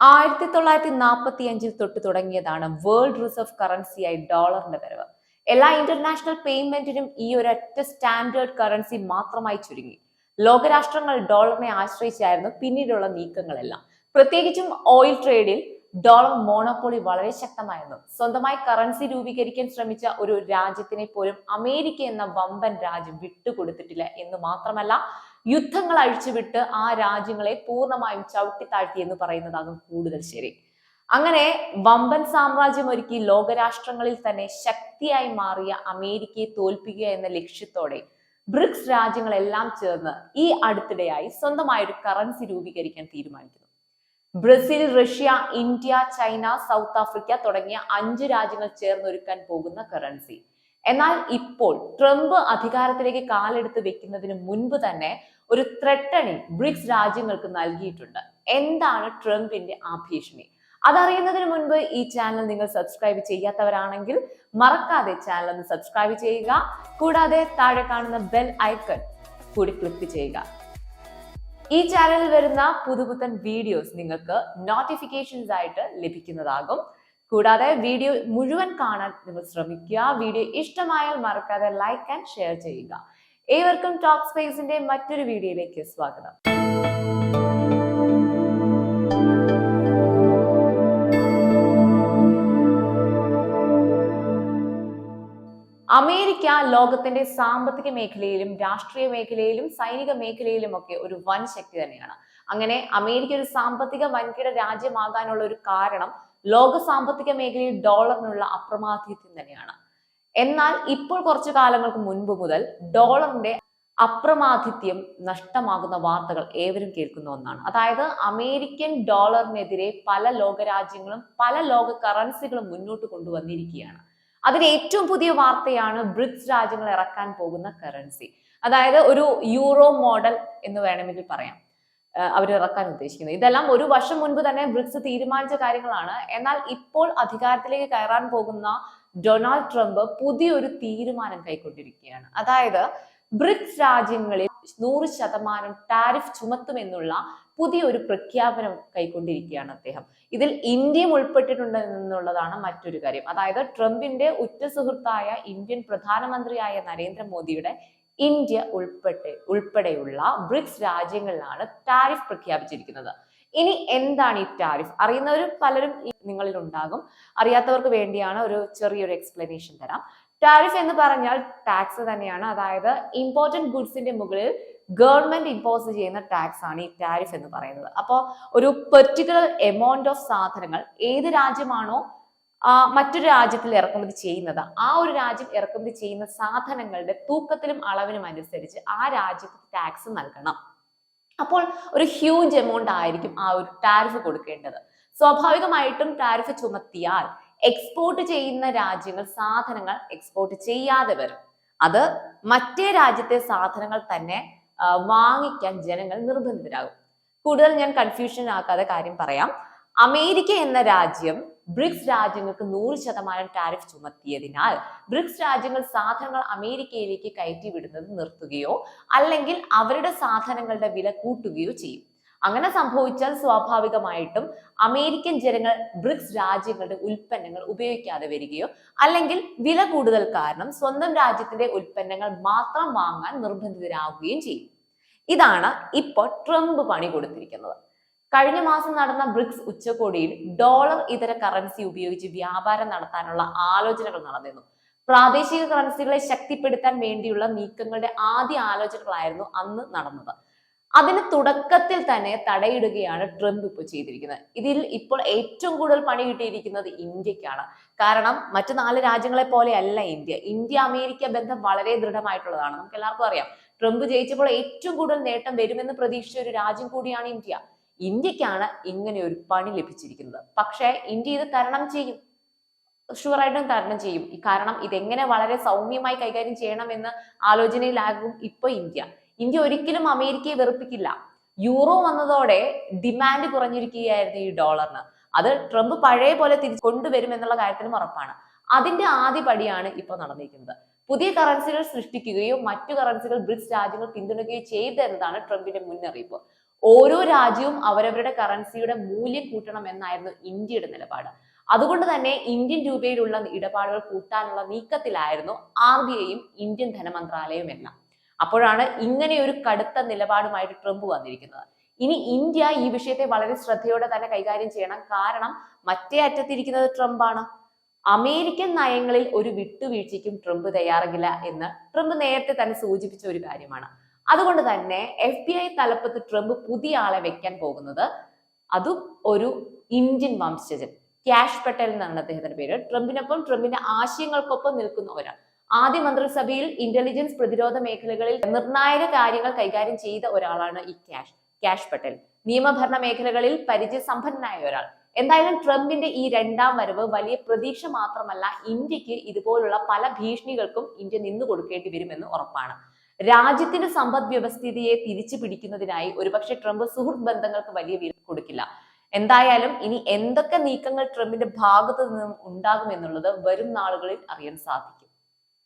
ആയിരത്തി തൊള്ളായിരത്തി നാൽപ്പത്തി അഞ്ചിൽ തൊട്ട് തുടങ്ങിയതാണ് വേൾഡ് റിസർവ് കറൻസിയായി ഡോളറിന്റെ വരവ്. എല്ലാ ഇന്റർനാഷണൽ പേയ്മെന്റിനും ഈ ഒരൊറ്റ സ്റ്റാൻഡേർഡ് കറൻസി മാത്രമായി ചുരുങ്ങി. ലോകരാഷ്ട്രങ്ങൾ ഡോളറിനെ ആശ്രയിച്ചായിരുന്നു പിന്നീടുള്ള നീക്കങ്ങളെല്ലാം. പ്രത്യേകിച്ചും ഓയിൽ ട്രേഡിൽ ഡോളർ മോണോപോളി വളരെ ശക്തമായിരുന്നു. സ്വന്തമായി കറൻസി രൂപീകരിക്കാൻ ശ്രമിച്ച ഒരു രാജ്യത്തിനെ പോലും അമേരിക്ക എന്ന വമ്പൻ രാജ്യം വിട്ടുകൊടുത്തിട്ടില്ല എന്ന് മാത്രമല്ല യുദ്ധങ്ങൾ അഴിച്ചുവിട്ട് ആ രാജ്യങ്ങളെ പൂർണമായും ചവിട്ടിത്താഴ്ത്തി എന്ന് പറയുന്നതാകും കൂടുതൽ ശരി. അങ്ങനെ വമ്പൻ സാമ്രാജ്യം ഒരുക്കി ലോകരാഷ്ട്രങ്ങളിൽ തന്നെ ശക്തിയായി മാറിയ അമേരിക്കയെ തോൽപ്പിക്കുക എന്ന ലക്ഷ്യത്തോടെ ബ്രിക്സ് രാജ്യങ്ങളെല്ലാം ചേർന്ന് ഈ അടുത്തിടെയായി സ്വന്തമായ ഒരു കറൻസി രൂപീകരിക്കാൻ തീരുമാനിക്കുന്നു. Brazil Russia India China South Africa തുടങ്ങിയ അഞ്ച് രാജ്യങ്ങൾ ചേർന്നൊരുക്കാൻ പോകുന്ന കറൻസി എന്നാൽ ഇപ്പോൾ ട്രംപ് അധികാരത്തിലേക്ക് കാലെടുത്ത് വെക്കുന്നതിന് മുൻപ് തന്നെ ഒരു ത്രട്ടണി ബ്രിക്സ് രാജ്യങ്ങൾക്ക് നൽകിയിട്ടുണ്ട്. എന്താണ് ട്രംപിന്റെ ആ ഭീഷണി അതറിയുന്നതിന് മുൻപ് ഈ ചാനൽ നിങ്ങൾ സബ്സ്ക്രൈബ് ചെയ്യാത്തവരാണെങ്കിൽ മറക്കാതെ ചാനൽ ഒന്ന് സബ്സ്ക്രൈബ് ചെയ്യുക. കൂടാതെ താഴെ കാണുന്ന ബെൽ ഐക്കൺ കൂടി ക്ലിക്ക് ചെയ്യുക. ഈ ചാനലിൽ വരുന്ന പുതുപുത്തൻ വീഡിയോസ് നിങ്ങൾക്ക് നോട്ടിഫിക്കേഷൻസ് ആയിട്ട് ലഭിക്കുന്നതാകും. കൂടാതെ വീഡിയോ മുഴുവൻ കാണാൻ നിങ്ങൾ ശ്രമിക്കുക. വീഡിയോ ഇഷ്ടമായാൽ മറക്കാതെ ലൈക്ക് ആൻഡ് ഷെയർ ചെയ്യുക. ഏവർക്കും ടോക്ക് സ്പേസിന്റെ മറ്റൊരു വീഡിയോയിലേക്ക് സ്വാഗതം. അമേരിക്ക ലോകത്തിന്റെ സാമ്പത്തിക മേഖലയിലും രാഷ്ട്രീയ മേഖലയിലും സൈനിക മേഖലയിലും ഒക്കെ ഒരു വൻ ശക്തി തന്നെയാണ്. അങ്ങനെ അമേരിക്ക ഒരു സാമ്പത്തിക വൻകിട രാജ്യമാകാനുള്ള ഒരു കാരണം ലോക സാമ്പത്തിക മേഖലയിൽ ഡോളറിനുള്ള അപ്രമാദിത്യം തന്നെയാണ്. എന്നാൽ ഇപ്പോൾ കുറച്ചു കാലങ്ങൾക്ക് മുൻപ് മുതൽ ഡോളറിന്റെ അപ്രമാദിത്യം നഷ്ടമാകുന്ന വാർത്തകൾ ഏവരും കേൾക്കുന്ന ഒന്നാണ്. അതായത് അമേരിക്കൻ ഡോളറിനെതിരെ പല ലോകരാജ്യങ്ങളും പല ലോക കറൻസികളും മുന്നോട്ട് കൊണ്ടുവന്നിരിക്കുകയാണ്. അതിൽ ഏറ്റവും പുതിയ വാർത്തയാണ് ബ്രിക്സ് രാജ്യങ്ങൾ ഇറക്കാൻ പോകുന്ന കറൻസി അതായത് ഒരു യൂറോ മോഡൽ എന്ന് വേണമെങ്കിൽ പറയാം. അവർ ഇറക്കാൻ ഉദ്ദേശിക്കുന്നത്. ഇതെല്ലാം ഒരു വർഷം മുൻപ് തന്നെ ബ്രിക്സ് തീരുമാനിച്ച കാര്യങ്ങളാണ്. എന്നാൽ ഇപ്പോൾ അധികാരത്തിലേക്ക് കയറാൻ പോകുന്ന ഡൊണാൾഡ് ട്രംപ് പുതിയൊരു തീരുമാനം കൈക്കൊണ്ടിരിക്കുകയാണ്. അതായത് ബ്രിക്സ് രാജ്യങ്ങളിൽ നൂറ് ശതമാനം ടാരിഫ് ചുമത്തുമെന്നുള്ള പുതിയൊരു പ്രഖ്യാപനം കൈക്കൊണ്ടിരിക്കുകയാണ് അദ്ദേഹം. ഇതിൽ ഇന്ത്യയും ഉൾപ്പെട്ടിട്ടുണ്ട് എന്നുള്ളതാണ് മറ്റൊരു കാര്യം. അതായത് ട്രംപിന്റെ ഉറ്റ സുഹൃത്തായ ഇന്ത്യൻ പ്രധാനമന്ത്രിയായ നരേന്ദ്രമോദിയുടെ ഇന്ത്യ ഉൾപ്പെട്ട് ഉൾപ്പെടെയുള്ള ബ്രിക്സ് രാജ്യങ്ങളിലാണ് ടാരിഫ് പ്രഖ്യാപിച്ചിരിക്കുന്നത്. ഇനി എന്താണ് ഈ ടാരിഫ് അറിയുന്നവർ പലരും നിങ്ങളിൽ ഉണ്ടാകും. അറിയാത്തവർക്ക് വേണ്ടിയാണ് ഒരു ചെറിയൊരു എക്സ്പ്ലനേഷൻ തരാം. ടാരിഫ് എന്ന് പറഞ്ഞാൽ ടാക്സ് തന്നെയാണ്. അതായത് ഇമ്പോർട്ടന്റ് ഗുഡ്സിന്റെ മുകളിൽ ഗവൺമെന്റ് ഇമ്പോസ് ചെയ്യുന്ന ടാക്സ് ആണ് ഈ ടാരിഫ് എന്ന് പറയുന്നത്. അപ്പോൾ ഒരു പെർട്ടിക്കുലർ എമൗണ്ട് ഓഫ് സാധനങ്ങൾ ഏത് രാജ്യമാണോ മറ്റൊരു രാജ്യത്തിൽ ഇറക്കുമതി ചെയ്യുന്നത്. ആ ഒരു രാജ്യം ഇറക്കുമതി ചെയ്യുന്ന സാധനങ്ങളുടെ തൂക്കത്തിലും അളവിനും അനുസരിച്ച് ആ രാജ്യത്ത് ടാക്സ് നൽകണം. അപ്പോൾ ഒരു ഹ്യൂജ് എമൗണ്ട് ആയിരിക്കും ആ ഒരു ടാരിഫ് കൊടുക്കേണ്ടത്. സ്വാഭാവികമായിട്ടും ടാരിഫ് ചുമത്തിയാൽ എക്സ്പോർട്ട് ചെയ്യുന്ന രാജ്യങ്ങൾ സാധനങ്ങൾ എക്സ്പോർട്ട് ചെയ്യാതെ വരും. അത് മറ്റേ രാജ്യത്തെ സാധനങ്ങൾ തന്നെ വാങ്ങിക്കാൻ ജനങ്ങൾ നിർബന്ധിതരാകും. കൂടുതൽ ഞാൻ കൺഫ്യൂഷൻ ആക്കാതെ കാര്യം പറയാം. അമേരിക്ക എന്ന രാജ്യം ബ്രിക്സ് രാജ്യങ്ങൾക്ക് നൂറ് ശതമാനം ടാരിഫ് ചുമത്തിയതിനാൽ ബ്രിക്സ് രാജ്യങ്ങൾ സാധനങ്ങൾ അമേരിക്കയിലേക്ക് കയറ്റി വിടുന്നത് നിർത്തുകയോ അല്ലെങ്കിൽ അവരുടെ സാധനങ്ങളുടെ വില കൂട്ടുകയോ ചെയ്യും. അങ്ങനെ സംഭവിച്ചാൽ സ്വാഭാവികമായിട്ടും അമേരിക്കൻ ജനങ്ങൾ ബ്രിക്സ് രാജ്യങ്ങളുടെ ഉൽപ്പന്നങ്ങൾ ഉപയോഗിക്കാതെ വരികയോ അല്ലെങ്കിൽ വില കൂടുതൽ കാരണം സ്വന്തം രാജ്യത്തിന്റെ ഉൽപ്പന്നങ്ങൾ മാത്രം വാങ്ങാൻ നിർബന്ധിതരാകുകയും ചെയ്യും. ഇതാണ് ഇപ്പോൾ ട്രംപ് പണി കൊടുത്തിരിക്കുന്നത്. കഴിഞ്ഞ മാസം നടന്ന ബ്രിക്സ് ഉച്ചകോടിയിൽ ഡോളർ ഇതര കറൻസി ഉപയോഗിച്ച് വ്യാപാരം നടത്താനുള്ള ആലോചനകൾ നടന്നിരുന്നു. പ്രാദേശിക കറൻസികളെ ശക്തിപ്പെടുത്താൻ വേണ്ടിയുള്ള നീക്കങ്ങളുടെ ആദ്യ ആലോചനകളായിരുന്നു അന്ന് നടന്നത്. അതിന് തുടക്കത്തിൽ തന്നെ തടയിടുകയാണ് ട്രംപ് ഇപ്പോൾ ചെയ്തിരിക്കുന്നത്. ഇതിൽ ഇപ്പോൾ ഏറ്റവും കൂടുതൽ പണി കിട്ടിയിരിക്കുന്നത് ഇന്ത്യക്കാണ്. കാരണം മറ്റു നാല് രാജ്യങ്ങളെ പോലെയല്ല ഇന്ത്യ. ഇന്ത്യ അമേരിക്ക ബന്ധം വളരെ ദൃഢമായിട്ടുള്ളതാണ്. നമുക്ക് എല്ലാവർക്കും അറിയാം. ട്രംപ് ജയിച്ചപ്പോൾ ഏറ്റവും കൂടുതൽ നേട്ടം വരുമെന്ന് പ്രതീക്ഷിച്ച ഒരു രാജ്യം കൂടിയാണ് ഇന്ത്യ. ഇന്ത്യക്കാണ് ഇങ്ങനെ ഒരു പണി ലഭിച്ചിരിക്കുന്നത്. പക്ഷേ ഇന്ത്യ ഇത് തരണം ചെയ്യും. ഷുവറായിട്ടും തരണം ചെയ്യും. കാരണം ഇതെങ്ങനെ വളരെ സൗമ്യമായി കൈകാര്യം ചെയ്യണമെന്ന് ആലോചനയിലാകും ഇപ്പൊ ഇന്ത്യ. ഇന്ത്യ ഒരിക്കലും അമേരിക്കയെ വെറുപ്പിക്കില്ല. യൂറോ വന്നതോടെ ഡിമാൻഡ് കുറഞ്ഞിരിക്കുകയായിരുന്നു ഈ ഡോളറിന്. അത് ട്രംപ് പഴയ പോലെ തിരിച്ചു കൊണ്ടുവരും എന്നുള്ള കാര്യത്തിലും ഉറപ്പാണ്. അതിന്റെ ആദ്യ പടിയാണ് ഇപ്പൊ നടന്നിരിക്കുന്നത്. പുതിയ കറൻസികൾ സൃഷ്ടിക്കുകയോ മറ്റു കറൻസികൾ ബ്രിക്സ് രാജ്യങ്ങൾ പിന്തുണയ്ക്കുകയോ ചെയ്തെന്നതാണ് ട്രംപിന്റെ മുന്നറിയിപ്പ്. ഓരോ രാജ്യവും അവരവരുടെ കറൻസിയുടെ മൂല്യം കൂട്ടണം എന്നായിരുന്നു ഇന്ത്യയുടെ നിലപാട്. അതുകൊണ്ട് തന്നെ ഇന്ത്യൻ രൂപയിലുള്ള ഇടപാടുകൾ കൂട്ടാനുള്ള നീക്കത്തിലായിരുന്നു ആർ ബി ഐയും ഇന്ത്യൻ ധനമന്ത്രാലയവും എല്ലാം. അപ്പോഴാണ് ഇങ്ങനെ ഒരു കടുത്ത നിലപാടുമായിട്ട് ട്രംപ് വന്നിരിക്കുന്നത്. ഇനി ഇന്ത്യ ഈ വിഷയത്തെ വളരെ ശ്രദ്ധയോടെ തന്നെ കൈകാര്യം ചെയ്യണം. കാരണം മറ്റേ അറ്റത്തിരിക്കുന്നത് ട്രംപാണ്. അമേരിക്കൻ നയങ്ങളിൽ ഒരു വിട്ടുവീഴ്ചയ്ക്കും ട്രംപ് തയ്യാറാകില്ല എന്ന് ട്രംപ് നേരത്തെ തന്നെ സൂചിപ്പിച്ച ഒരു കാര്യമാണ്. അതുകൊണ്ട് തന്നെ എഫ് ബി ഐ തലപ്പത്ത് ട്രംപ് പുതിയ ആളെ വെക്കാൻ പോകുന്നത് അതും ഒരു ഇന്ത്യൻ വംശജൻ. ക്യാഷ് പട്ടേൽ എന്നാണ് അദ്ദേഹത്തിന്റെ പേര്. ട്രംപിനൊപ്പം ട്രംപിന്റെ ആശയങ്ങൾക്കൊപ്പം നിൽക്കുന്ന ഒരാൾ. ആദ്യ മന്ത്രിസഭയിൽ ഇന്റലിജൻസ് പ്രതിരോധ മേഖലകളിൽ നിർണായക കാര്യങ്ങൾ കൈകാര്യം ചെയ്ത ഒരാളാണ് ഈ ക്യാഷ് ക്യാഷ് പട്ടേൽ നിയമഭരണ മേഖലകളിൽ പരിചയസമ്പന്നനായ ഒരാൾ. എന്തായാലും ട്രംപിന്റെ ഈ രണ്ടാം വരവ് വലിയ പ്രതീക്ഷ മാത്രമല്ല ഇന്ത്യയ്ക്ക് ഇതുപോലുള്ള പല ഭീഷണികൾക്കും ഇന്ത്യ നിന്നു കൊടുക്കേണ്ടി വരുമെന്ന് ഉറപ്പാണ്. രാജ്യത്തിന്റെ സമ്പദ് വ്യവസ്ഥിതിയെ തിരിച്ചു പിടിക്കുന്നതിനായി ഒരുപക്ഷെ ട്രംപ് സുഹൃത്ത് ബന്ധങ്ങൾക്ക് വലിയ വില കൊടുക്കില്ല. എന്തായാലും ഇനി എന്തൊക്കെ നീക്കങ്ങൾ ട്രംപിന്റെ ഭാഗത്തു നിന്നും ഉണ്ടാകുമെന്നുള്ളത് വരും നാളുകളിൽ അറിയാൻ സാധിക്കും.